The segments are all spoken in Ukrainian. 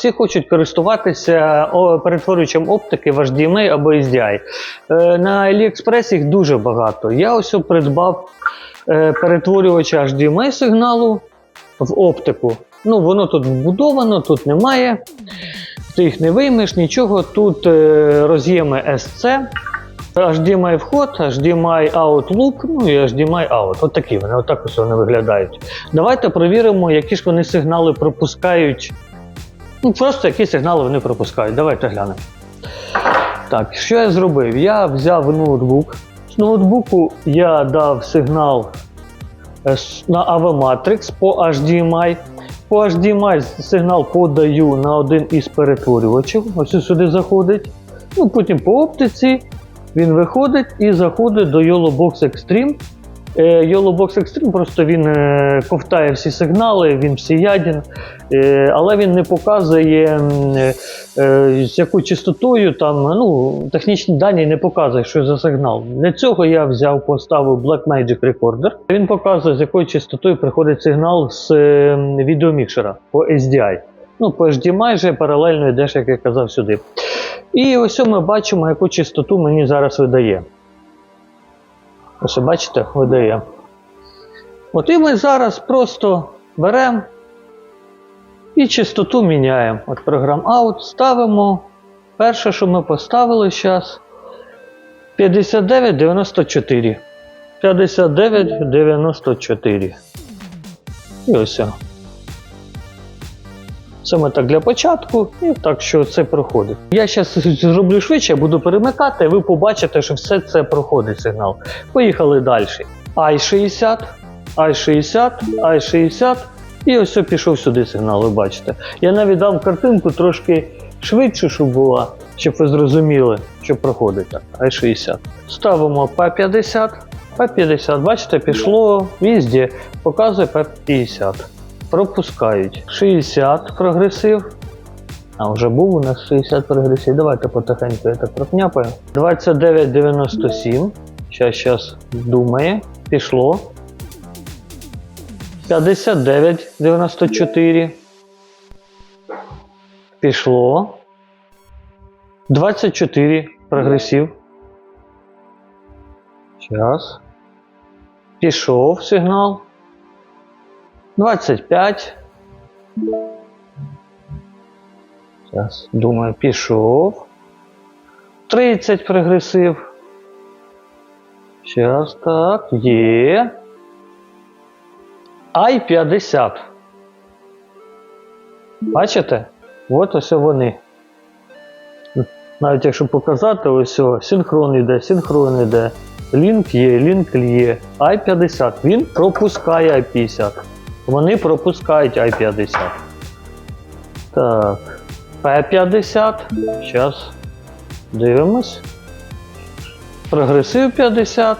всі хочуть користуватися перетворюючим оптики в HDMI або SDI. Е, на AliExpress їх дуже багато. Я ось придбав е, перетворювача HDMI сигналу в оптику. Ну, воно тут вбудовано, тут немає. Ти їх не виймеш, нічого. Тут е, роз'єми SC, HDMI вход, HDMI out loop, ну і HDMI out. От такі вони, отак ось вони виглядають. Давайте перевіримо, які ж вони сигнали пропускають. Ну, просто які сигнали вони пропускають. Давайте глянемо. Так, що я зробив? Я взяв ноутбук. З ноутбуку я дав сигнал е, на AV Matrix по HDMI. По HDMI сигнал подаю на один із перетворювачів. Ось сюди заходить. Ну, потім по оптиці він виходить і заходить до YOLOBOX Extreme. Е, YOLOBOX Extreme просто він е, ковтає всі сигнали, він всеядін, е, але він не показує з якою частотою там ну, технічні дані не показує, що за сигнал. Для цього я взяв, поставив Blackmagic Recorder. Він показує, з якою частотою приходить сигнал з відеомікшера по SDI. Ну, по HDMI же паралельно йдеш, як я казав, сюди. І ось ми бачимо, яку частоту мені зараз видає. Ось бачите, видає. От і ми зараз просто беремо і частоту міняємо. От програм Out ставимо. Перше, що ми поставили зараз 5994. 5994. І ось. Ми так для початку, і так що це проходить. Я зараз зроблю швидше, буду перемикати, ви побачите, що все це проходить сигнал. Поїхали далі. i60, i60, i60. І ось пішов сюди сигнал, ви бачите. Я навіть дам картинку трошки швидше, щоб була, щоб ви зрозуміли, що проходить так. i60. Ставимо P50. P50, бачите, пішло везде. Показує P50 пропускають 60 прогресив. А вже був у нас 60 прогресив. Давайте потихеньку я так прокняпаю. 29,97. Щас, щас думає. Пішло. 59,94. Пішло. 24 прогресив. Сейчас. Пішов сигнал. 25. Зараз, думаю, пішов. 30 прогресив. Зараз так, є. Ай 50. Бачите? От ось вони. Навіть якщо показати, ось синхрон йде, синхрон йде. Лінк є, лінк є. i50. Він пропускає i50. Вони пропускають i50. Так. P50. Зараз дивимось. Прогресив 50.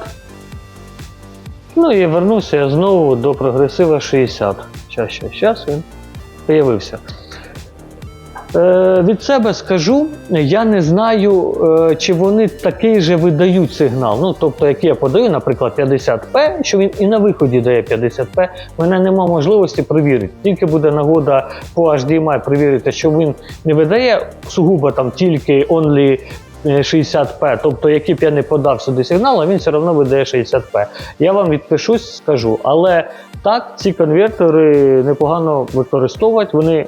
Ну і вернуся я знову до прогресива 60. Зараз, зараз, зараз він появився. Е, від себе скажу, я не знаю, е, чи вони такий же видають сигнал. Ну, тобто, як я подаю, наприклад, 50p, що він і на виході дає 50p, в мене немає можливості перевірити. Тільки буде нагода по HDMI перевірити, що він не видає сугубо там тільки only е, 60p, тобто який б я не подав сюди сигнал, а він все одно видає 60p. Я вам відпишусь, скажу. Але так, ці конвертери непогано використовувати, вони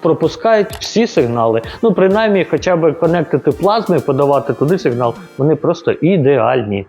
пропускають всі сигнали. Ну, принаймні, хоча б конектити плазми, подавати туди сигнал, вони просто ідеальні.